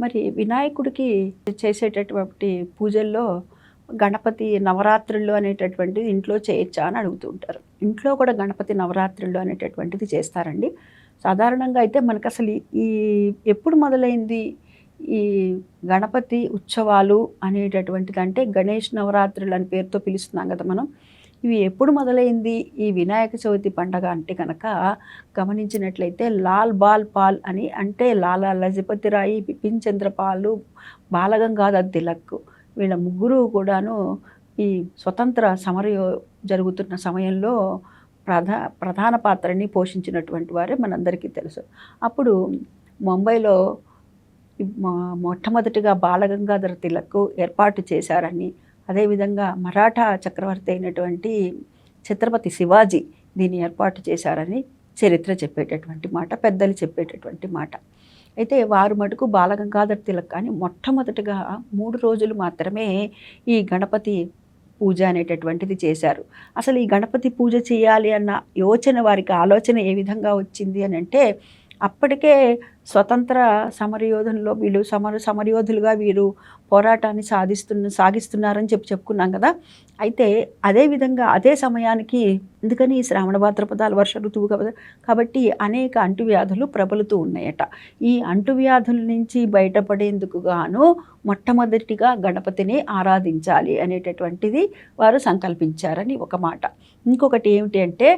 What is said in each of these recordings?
మరి వినాయకుడికి చేసేటటువంటి పూజల్లో గణపతి నవరాత్రులు అనేటటువంటిది ఇంట్లో చేయొచ్చా అని అడుగుతుంటారు. ఇంట్లో కూడా గణపతి నవరాత్రులు అనేటటువంటిది చేస్తారండి. సాధారణంగా అయితే మనకు అసలు ఈ- ఈ ఎప్పుడు మొదలైంది ఈ గణపతి ఉత్సవాలు అనేటటువంటిది అంటే గణేష్ నవరాత్రులు అని పేరుతో పిలుస్తున్నాం కదా మనం. ఇవి ఎప్పుడు మొదలైంది? ఈ వినాయక చవితి పండగ అంటే కనుక గమనించినట్లయితే లాల్ బాల్ పాల్ అని అంటే లాలా లజపతి రాయి బిపిన్ చంద్రపాలు బాలగంగాధర్ తిలక్. వీళ్ళ ముగ్గురు కూడాను ఈ స్వతంత్ర సమరయో జరుగుతున్న సమయంలో ప్రధా ప్రధాన పాత్రని పోషించినటువంటి వారే మనందరికీ తెలుసు. అప్పుడు ముంబైలో మొట్టమొదటిగా బాలగంగాధర తిలక్ ఏర్పాటు చేశారని అదేవిధంగా మరాఠా చక్రవర్తి అయినటువంటి ఛత్రపతి శివాజీ దీన్ని ఏర్పాటు చేశారని చరిత్ర చెప్పేటటువంటి మాట పెద్దలు చెప్పేటటువంటి మాట. అయితే వారు మటుకు బాలగంగాధర్ తిలక్ కానీ మొట్టమొదటిగా మూడు రోజులు మాత్రమే ఈ గణపతి పూజ అనేటటువంటిది చేశారు. అసలు ఈ గణపతి పూజ చేయాలి అన్న యోచన వారికి ఆలోచన ఏ విధంగా వచ్చింది అని అంటే అప్పటికే స్వతంత్ర సమరయోధుల్లో వీళ్ళు సమర సమరయోధులుగా వీరు పోరాటాన్ని సాధిస్తున్న సాగిస్తున్నారని చెప్పి చెప్పుకున్నాం కదా. అయితే అదే విధంగా అదే సమయానికి ఎందుకని శ్రావణ భాద్రపదాలు వర్ష ఋతువు కదా కాబట్టి అనేక అంటువ్యాధులు ప్రబలుతూ ఉన్నాయట. ఈ అంటువ్యాధుల నుంచి బయటపడేందుకు గాను మొట్టమొదటిగా గణపతిని ఆరాధించాలి అనేటటువంటిది వారు సంకల్పించారని ఒక మాట. ఇంకొకటి ఏమిటి అంటే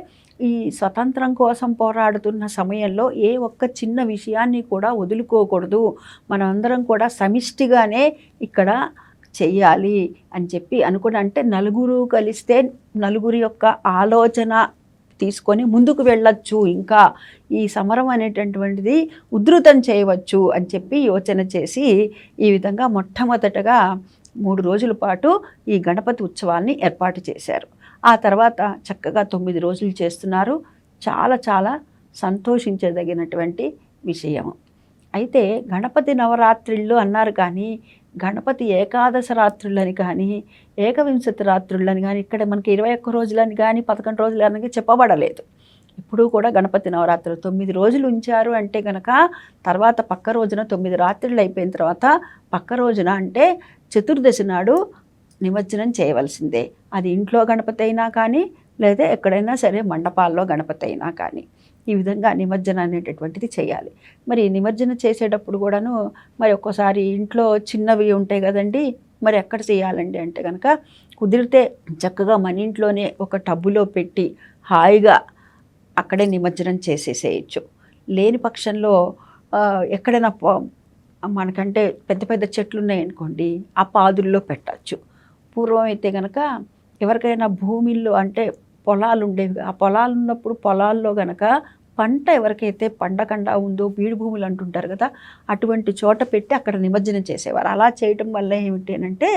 ఈ స్వతంత్రం కోసం పోరాడుతున్న సమయంలో ఏ ఒక్క చిన్న విషయాన్ని కూడా వదులుకోకూడదు. మనమందరం కూడా సమిష్టిగానే ఇక్కడ చెయ్యాలి అని చెప్పి అనుకుని అంటే నలుగురు కలిస్తే నలుగురి యొక్క ఆలోచన తీసుకొని ముందుకు వెళ్ళొచ్చు. ఇంకా ఈ సమరం అనేటటువంటిది ఉధృతం చేయవచ్చు అని చెప్పి యోచన చేసి ఈ విధంగా మొట్టమొదటగా మూడు రోజుల పాటు ఈ గణపతి ఉత్సవాన్ని ఏర్పాటు చేశారు. ఆ తర్వాత చక్కగా తొమ్మిది రోజులు చేస్తున్నారు. చాలా చాలా సంతోషించదగినటువంటి విషయం అయితే గణపతి నవరాత్రిళ్ళు అన్నారు కానీ గణపతి ఏకాదశ రాత్రులని కానీ ఏకవింశతి రాత్రులని కానీ ఇక్కడ మనకి ఇరవై ఒక్క రోజులని కానీ పదకొండు రోజులని కానీ చెప్పబడలేదు. ఇప్పుడు కూడా గణపతి నవరాత్రులు తొమ్మిది రోజులు ఉంచారు అంటే గనక తర్వాత పక్క రోజున తొమ్మిది రాత్రులు అయిపోయిన తర్వాత పక్క రోజున అంటే చతుర్దశి నాడు నిమజ్జనం చేయవలసిందే. అది ఇంట్లో గణపతి అయినా కానీ లేదా ఎక్కడైనా సరే మండపాల్లో గణపతి అయినా కానీ ఈ విధంగా నిమజ్జనం అనేటటువంటిది చేయాలి. మరి నిమజ్జనం చేసేటప్పుడు కూడాను మరి ఒక్కోసారి ఇంట్లో చిన్నవి ఉంటాయి కదండి మరి ఎక్కడ చేయాలండి అంటే కనుక కుదిరితే చక్కగా మన ఇంట్లోనే ఒక టబ్బులో పెట్టి హాయిగా అక్కడే నిమజ్జనం చేసేసేయచ్చు. లేని పక్షంలో ఎక్కడైనా మనకంటే పెద్ద పెద్ద చెట్లు ఉన్నాయనుకోండి ఆ పాదుల్లో పెట్టచ్చు. పూర్వం అయితే కనుక ఎవరికైనా భూమిల్లో అంటే పొలాలు ఉండేవి ఆ పొలాలు ఉన్నప్పుడు పొలాల్లో గనక పంట ఎవరికైతే పండకుండా ఉందో బీడు భూములు అంటుంటారు కదా అటువంటి చోట పెట్టి అక్కడ నిమజ్జనం చేసేవారు. అలా చేయటం వల్ల ఏమిటి అంటే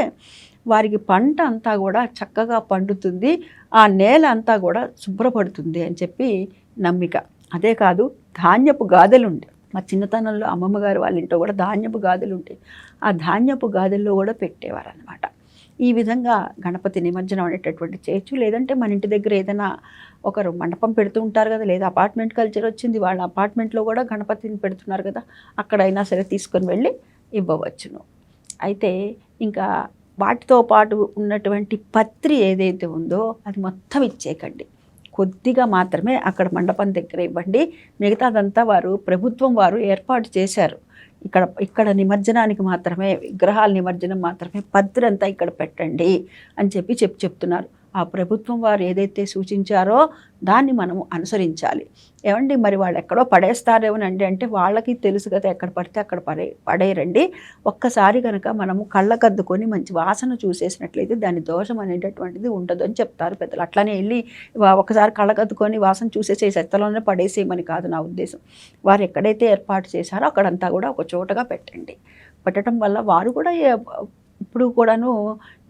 వారికి పంట అంతా కూడా చక్కగా పండుతుంది ఆ నేల అంతా కూడా శుభ్రపడుతుంది అని చెప్పి నమ్మిక. అదే కాదు ధాన్యపు గాదెలు ఉండే మా చిన్నతనంలో అమ్మమ్మ గారు వాళ్ళ ఇంట్లో కూడా ధాన్యపు గాదెలు ఉంటాయి ఆ ధాన్యపు గాదెల్లో కూడా పెట్టేవారు అనమాట ఈ విధంగా గణపతి నిమజ్జనం అనేటటువంటి చేయొచ్చు. లేదంటే మన ఇంటి దగ్గర ఏదైనా ఒకరు మండపం పెడుతూ ఉంటారు కదా లేదా అపార్ట్మెంట్ కల్చర్ వచ్చింది వాళ్ళ అపార్ట్మెంట్లో కూడా గణపతిని పెడుతున్నారు కదా అక్కడైనా సరే తీసుకొని వెళ్ళి ఇవ్వవచ్చును. అయితే ఇంకా వాటితో పాటు ఉన్నటువంటి పత్రి ఏదైతే ఉందో అది మొత్తం ఇచ్చేయకండి. కొద్దిగా మాత్రమే అక్కడ మండపం దగ్గర ఇవ్వండి. మిగతాదంతా వారు ప్రభుత్వం వారు ఏర్పాటు చేశారు. ఇక్కడ ఇక్కడ నిమజ్జనానికి మాత్రమే విగ్రహాల నిమజ్జనం మాత్రమే పత్రి ఇక్కడ పెట్టండి అని చెప్పి చెప్పి చెప్తున్నారు. ఆ ప్రభుత్వం వారు ఏదైతే సూచించారో దాన్ని మనము అనుసరించాలి. ఏమండి? మరి వాళ్ళు ఎక్కడో పడేస్తారేమోనండి అంటే వాళ్ళకి తెలుసు కదా ఎక్కడ పడితే అక్కడ పడే పడేయరండి ఒక్కసారి కనుక మనము కళ్ళకద్దుకొని మంచి వాసన చూసేసినట్లయితే దాని దోషం అనేటటువంటిది ఉండదు అని చెప్తారు పెద్దలు. అట్లానే వెళ్ళి ఒకసారి కళ్ళకద్దుకొని వాసన చూసేసే చెత్తలోనే పడేసేయమని కాదు నా ఉద్దేశం. వారు ఎక్కడైతే ఏర్పాటు చేశారో అక్కడంతా కూడా ఒక చోటగా పెట్టండి. పెట్టడం వల్ల వారు కూడా ఇప్పుడు కూడాను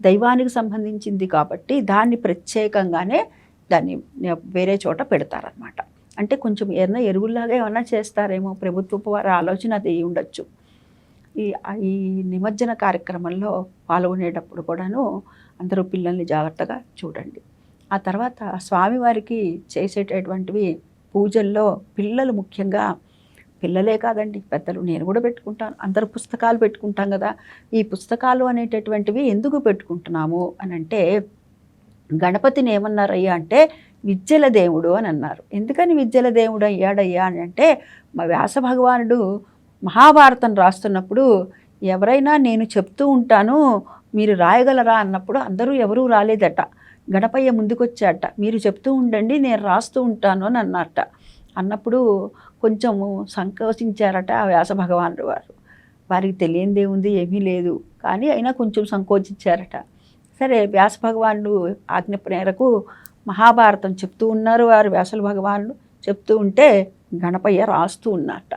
దైవానికి సంబంధించింది కాబట్టి దాన్ని ప్రత్యేకంగానే దాన్ని వేరే చోట పెడతారనమాట అంటే కొంచెం ఏదైనా ఎరువుల్లాగా ఏమన్నా చేస్తారేమో ప్రభుత్వపు వారి ఆలోచన అది ఉండొచ్చు. ఈ ఈ నిమజ్జన కార్యక్రమంలో పాల్గొనేటప్పుడు కూడాను అందరూ పిల్లల్ని జాగ్రత్తగా చూడండి. ఆ తర్వాత స్వామివారికి చేసేటటువంటివి పూజల్లో పిల్లలు ముఖ్యంగా పిల్లలే కాదండి పెద్దలు నేను కూడా పెట్టుకుంటాను. అందరు పుస్తకాలు పెట్టుకుంటాం కదా. ఈ పుస్తకాలు అనేటటువంటివి ఎందుకు పెట్టుకుంటున్నాము అని అంటే గణపతిని ఏమన్నారయ్యా అంటే విద్యల దేవుడు అని అన్నారు. ఎందుకని విద్యల దేవుడు అయ్యాడయ్యా అని అంటే మా వ్యాస భగవానుడు మహాభారతం రాస్తున్నప్పుడు ఎవరైనా నేను చెప్తూ ఉంటాను మీరు రాయగలరా అన్నప్పుడు అందరూ ఎవరూ రాలేదట. గణపయ్య ముందుకొచ్చాట మీరు చెప్తూ ఉండండి నేను రాస్తూ ఉంటాను అని అన్నట్ట అన్నప్పుడు కొంచెము సంకోచించారట ఆ వ్యాస భగవానుడు వారు. వారికి తెలియందే ఉంది ఏమీ లేదు. కానీ అయినా కొంచెం సంకోచించారట. సరే వ్యాస భగవానుడు ఆజ్ఞ మేరకు మహాభారతం చెప్తూ ఉన్నారు వారు వ్యాసుల భగవానుడు. చెప్తూ ఉంటే గణపయ్య రాస్తూ ఉన్నట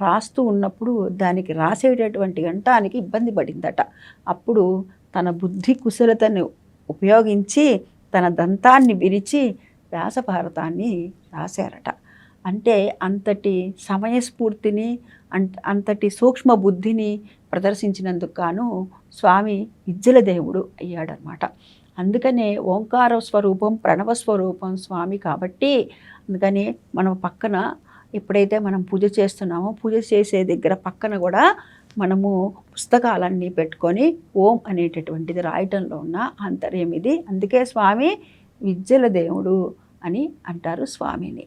రాస్తూ ఉన్నప్పుడు దానికి రాసేటటువంటి గంటానికి ఇబ్బంది పడిందట. అప్పుడు తన బుద్ధి కుశలతను ఉపయోగించి తన దంతాన్ని విరిచి వ్యాస భారతాన్ని రాశారట. అంటే అంతటి సమయస్ఫూర్తిని అంత అంతటి సూక్ష్మ బుద్ధిని ప్రదర్శించినందుకు గాను స్వామి విద్యల దేవుడు అయ్యాడనమాట అందుకనే ఓంకార స్వరూపం ప్రణవ స్వరూపం స్వామి కాబట్టి అందుకని మనం పక్కన ఎప్పుడైతే మనం పూజ చేస్తున్నామో పూజ చేసే దగ్గర పక్కన కూడా మనము పుస్తకాలన్నీ పెట్టుకొని ఓం అనేటటువంటిది రాయటంలో ఉన్న అంతర్యం ఇది. అందుకే స్వామి విద్యల దేవుడు అని అంటారు స్వామిని.